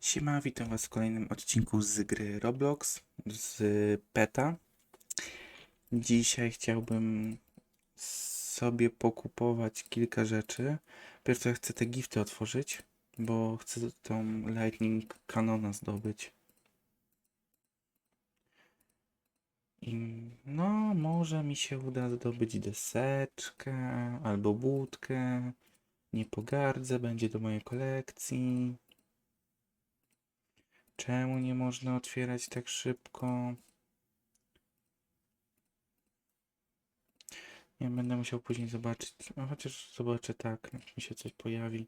Siema, witam was w kolejnym odcinku z gry Roblox, z PETA. Dzisiaj chciałbym sobie pokupować kilka rzeczy. Pierwsze chcę te gifty otworzyć, bo chcę tą Lightning Canona zdobyć. I no, może mi się uda zdobyć deseczkę albo budkę. Nie pogardzę, będzie do mojej kolekcji. Czemu nie można otwierać tak szybko? Nie będę musiał później zobaczyć. No chociaż zobaczę tak, jak mi się coś pojawi.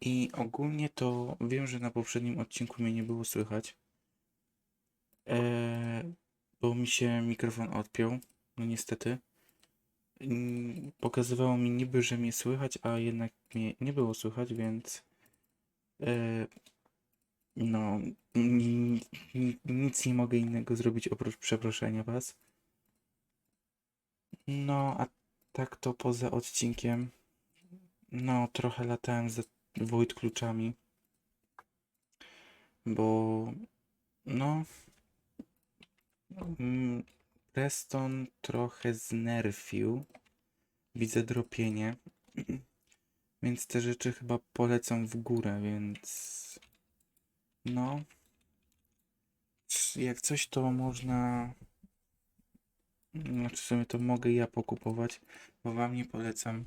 I ogólnie to wiem, że na poprzednim odcinku mnie nie było słychać. Eee, bo mi się mikrofon odpiął. No niestety. Pokazywało mi niby, że mnie słychać, a jednak mnie nie było słychać, więc e, no ni- ni- nic nie mogę innego zrobić oprócz przeproszenia was. No, a tak to poza odcinkiem, no trochę latałem za Wojt kluczami, bo no mm, Preston trochę znerfił. Widzę dropienie. Więc te rzeczy chyba polecą w górę, więc no. Jak coś to można. Znaczy sobie to mogę ja pokupować, bo wam nie polecam.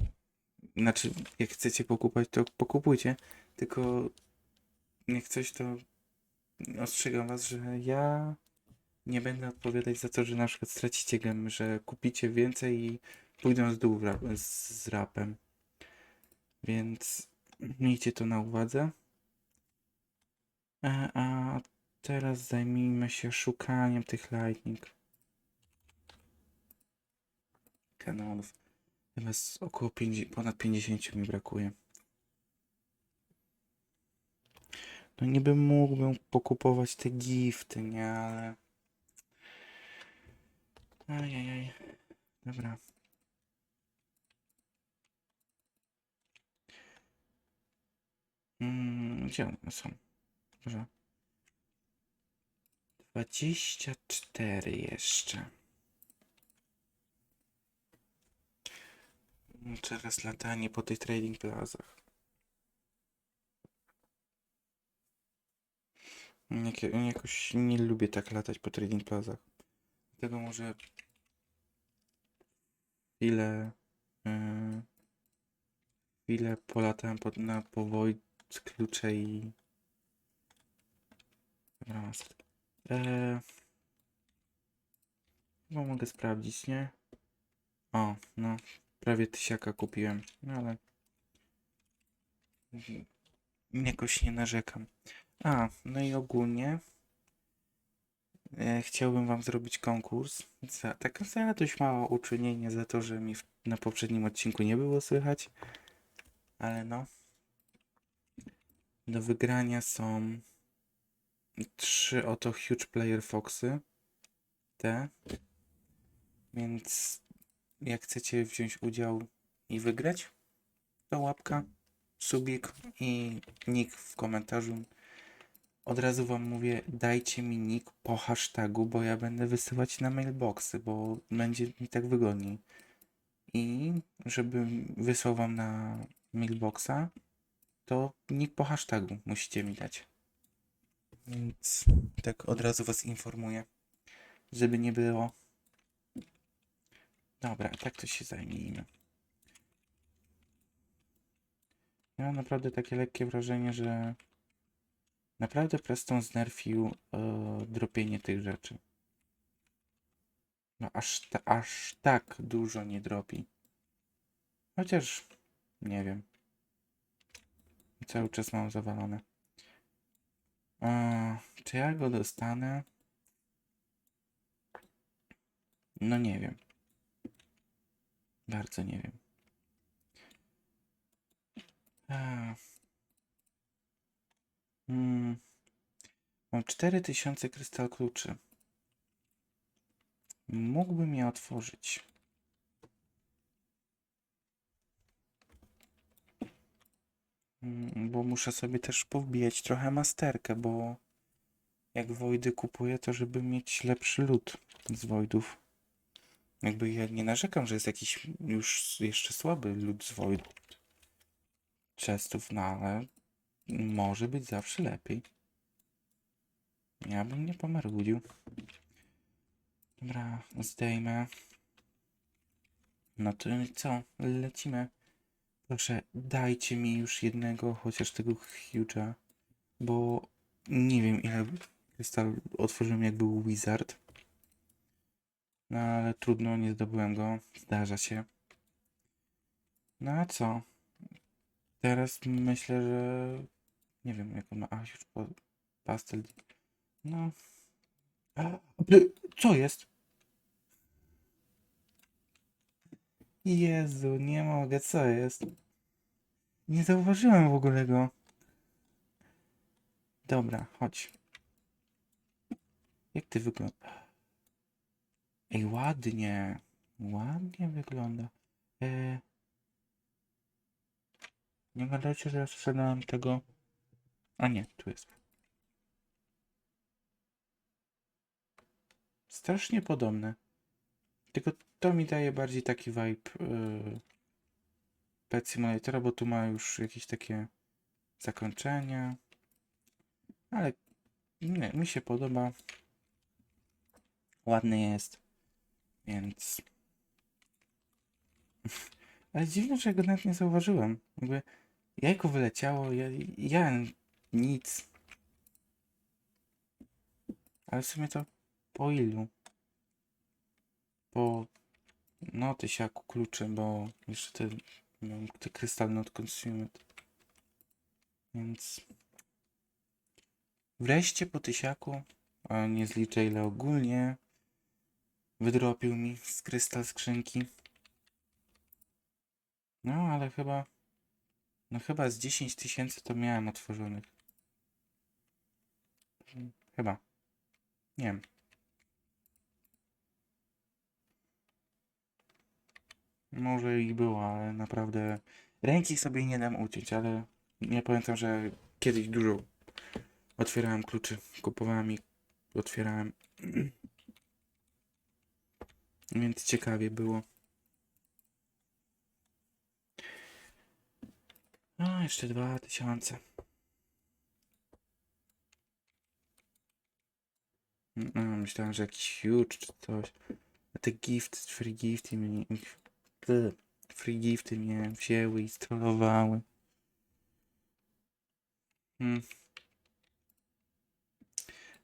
Znaczy, jak chcecie pokupować, to pokupujcie. Tylko jak coś to ostrzegam was, że ja nie będę odpowiadać za to, że na przykład stracicie gemy, że kupicie więcej i pójdą z dół rap, z, z rapem. Więc miejcie to na uwadze. A, a teraz zajmijmy się szukaniem tych lightning kanałów. Chyba około 50, ponad 50 mi brakuje. No niby mógłbym pokupować te gifty, nie, ale... Ajajaj. Dobra. Mm, gdzie one są? Dobrze. 24 jeszcze. Mm, Teraz latanie po tych trading plazach. Jak, jakoś nie lubię tak latać po trading plazach. Dlatego może chwilę yy, chwilę polatałem pod, na powoj klucze i raz. Eee, chyba mogę sprawdzić, nie? O, no, prawie tysiaka kupiłem, no ale jakoś nie narzekam. A, no i ogólnie e, chciałbym wam zrobić konkurs za takie za dość małe uczynienie za to, że mi w, na poprzednim odcinku nie było słychać. Ale no. Do wygrania są trzy oto Huge Player Foxy. Te. Więc jak chcecie wziąć udział i wygrać, to łapka, subik i nick w komentarzu. Od razu wam mówię, dajcie mi nick po hashtagu, bo ja będę wysyłać na mailboxy, bo będzie mi tak wygodniej. I żebym wysłał wam na mailboxa, to nick po hashtagu musicie mi dać. Więc tak od razu was informuję, żeby nie było. Dobra, tak to się zajmijmy. Ja mam naprawdę takie lekkie wrażenie, że naprawdę Preston znerfił e, dropienie tych rzeczy. No aż, ta, aż tak dużo nie dropi. Chociaż nie wiem. Cały czas mam zawalone. E, czy ja go dostanę? No nie wiem. Bardzo nie wiem. Mm. Mam 4000 krystal kluczy. Mógłbym je otworzyć. Mm, Bo muszę sobie też powbijać trochę masterkę, bo jak Wojdy kupuję, to żeby mieć lepszy lód z Wojdów. Jakby ja nie narzekam, że jest jakiś już jeszcze słaby lód z Wojdów. Chestów, no ale może być zawsze lepiej. Ja bym nie pomarudził. Dobra, zdejmę. No to i co? Lecimy. Proszę, dajcie mi już jednego, chociaż tego huge'a, bo nie wiem ile krystal otworzyłem jak był wizard. No ale trudno, nie zdobyłem go, zdarza się. No a co? Teraz myślę, że nie wiem jak on ma, a już po, pastel. No. Co jest? Jezu, nie mogę, co jest? Nie zauważyłem w ogóle go. Dobra, chodź. Jak ty wyglądasz? Ej, ładnie. Ładnie wygląda. E... Nie gadajcie, że ja sprzedałem tego... A nie, tu jest. Strasznie podobne. Tylko to mi daje bardziej taki vibe yy, Pet Simulatora, bo tu ma już jakieś takie zakończenia. Ale nie, mi się podoba. Ładny jest. Więc. Ale dziwne, że go nawet nie zauważyłem. Jakby jajko wyleciało, ja, ja nic. Ale w sumie to po ilu? Po no tysiaku kluczy, bo jeszcze te, mam te krystalne od consumed. Więc wreszcie po tysiaku, a nie zliczę ile ogólnie, wydropił mi z krystal skrzynki. No ale chyba, no chyba z 10 tysięcy to miałem otworzonych. Chyba. Nie wiem. Może i było, ale naprawdę ręki sobie nie dam uciąć, ale nie pamiętam, że kiedyś dużo otwierałem kluczy, kupowałem i otwierałem. Więc ciekawie było. No, jeszcze dwa tysiące. No, myślałem, że jakiś huge czy coś. Te gift, free gifty mnie, free gifty mnie wzięły i strollowały. Hmm.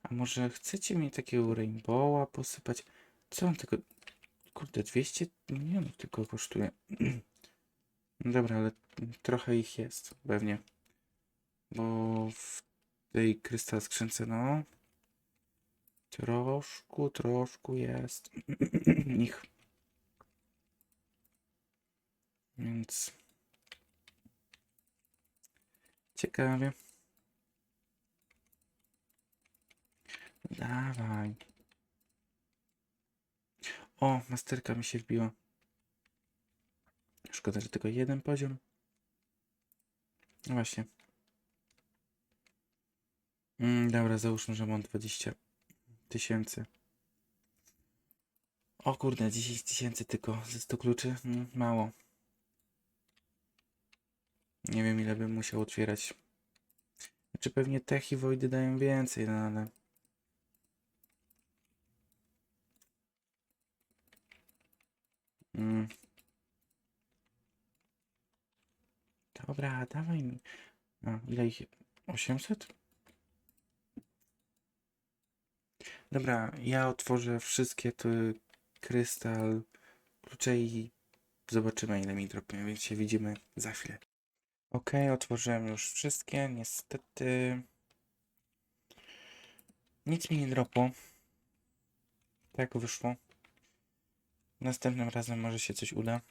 A może chcecie mi takiego rainbowa posypać? Co on tylko... Kurde, 200 milionów tylko kosztuje. No dobra, ale trochę ich jest, pewnie. Bo w tej krystal skrzynce, no... Troszku, troszku jest ich. Więc ciekawie. Dawaj. O, masterka mi się wbiła. Szkoda, że tylko jeden poziom. No właśnie. Mm, dobra, załóżmy, że mam 20 tysięcy. O kurde, 10 tysięcy tylko ze 100 kluczy. Mm, mało. Nie wiem ile bym musiał otwierać. Znaczy pewnie tech i wojdy dają więcej, no ale... Mm. Dobra, dawaj mi. A, ile ich? 800? Dobra, ja otworzę wszystkie te krystal, klucze i zobaczymy ile mi dropią, więc się widzimy za chwilę. Ok, otworzyłem już wszystkie, niestety nic mi nie dropło. Tak wyszło. Następnym razem może się coś uda.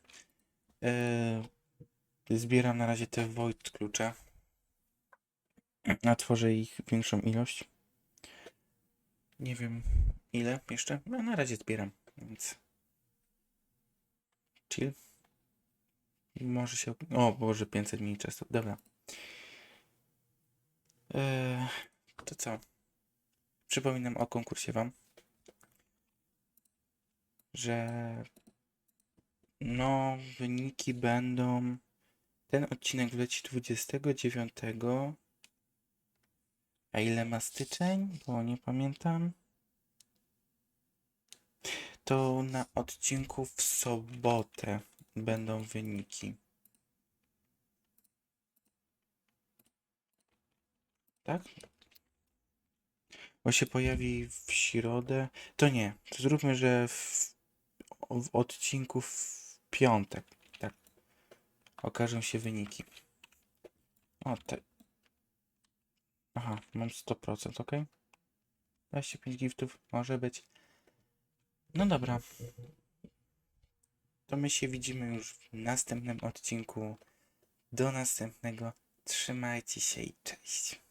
Yy, zbieram na razie te void klucze. Otworzę ich większą ilość. Nie wiem ile jeszcze. No na razie zbieram, więc chill. Może się... O Boże, 500 mniej czasu. Dobra. Eee, to co? Przypominam o konkursie wam, że no, wyniki będą. Ten odcinek wleci 29. A ile ma styczeń? Bo nie pamiętam. To na odcinku w sobotę będą wyniki. Tak? Bo się pojawi w środę. To nie. To zróbmy, że w, w odcinku w piątek. Tak. Okażą się wyniki. O, te. Aha, mam 100%, ok? 25 giftów może być. No dobra. To my się widzimy już w następnym odcinku. Do następnego. Trzymajcie się i cześć.